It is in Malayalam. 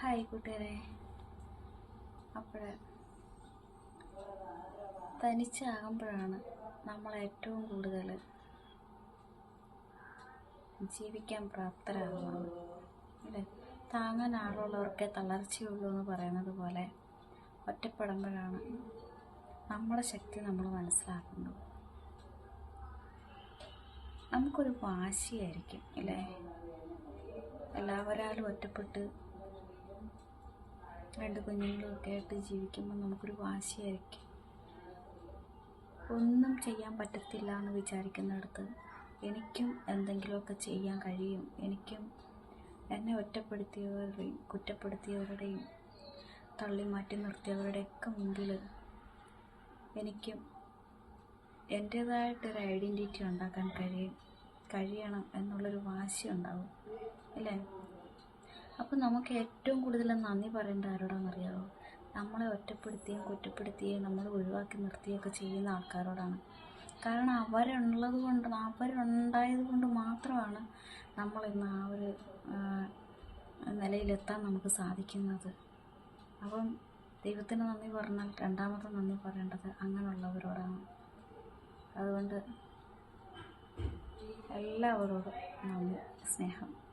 ഹായ് കൂട്ടുകാരെ. അപ്പോൾ തനിച്ചാകുമ്പോഴാണ് നമ്മൾ ഏറ്റവും കൂടുതൽ ജീവിക്കാൻ പ്രാപ്തരാകുന്നത്. അല്ലേ? താങ്ങാൻ ആളുള്ളവർക്കേ തളർച്ചയുള്ളൂ എന്ന് പറയുന്നത് പോലെ ഒറ്റപ്പെടുമ്പോഴാണ് നമ്മുടെ ശക്തി നമ്മൾ മനസ്സിലാക്കുന്നത്. നമുക്കൊരു വാശിയായിരിക്കും അല്ലേ? എല്ലാവരാലും ഒറ്റപ്പെട്ട് രണ്ട് കുഞ്ഞുങ്ങളൊക്കെ ആയിട്ട് ജീവിക്കുമ്പോൾ നമുക്കൊരു വാശിയായിരിക്കും. ഒന്നും ചെയ്യാൻ പറ്റത്തില്ല എന്ന് വിചാരിക്കുന്നിടത്ത് എനിക്കും എന്തെങ്കിലുമൊക്കെ ചെയ്യാൻ കഴിയും. എനിക്കും എന്നെ ഒറ്റപ്പെടുത്തിയവരുടെയും കുറ്റപ്പെടുത്തിയവരുടെയും തള്ളി മാറ്റി നിർത്തിയവരുടെയൊക്കെ മുമ്പിൽ എനിക്കും എന്റേതായിട്ടൊരു ഐഡന്റിറ്റി ഉണ്ടാക്കാൻ കഴിയും കഴിയണം എന്നുള്ളൊരു വാശി ഉണ്ടാവും. അല്ലേ അപ്പോൾ നമുക്ക് ഏറ്റവും കൂടുതൽ നന്ദി പറയേണ്ട ആരോടാണെന്നറിയാമോ നമ്മളെ ഒറ്റപ്പെടുത്തുകയും കുറ്റപ്പെടുത്തിയും നമ്മൾ ഒഴിവാക്കി നിർത്തിയൊക്കെ ചെയ്യുന്ന ആൾക്കാരോടാണ്. കാരണം അവരുള്ളത് കൊണ്ട് അവരുണ്ടായത് കൊണ്ട് മാത്രമാണ് നമ്മൾ ഇന്ന് ആ ഒരു നിലയിലെത്താൻ നമുക്ക് സാധിക്കുന്നത്. അപ്പം ദൈവത്തിന് നന്ദി പറഞ്ഞാൽ രണ്ടാമത്തെ നന്ദി പറയേണ്ടത് അങ്ങനെയുള്ളവരോടാണ്. അതുകൊണ്ട് എല്ലാവരോടും നന്ദി സ്നേഹം.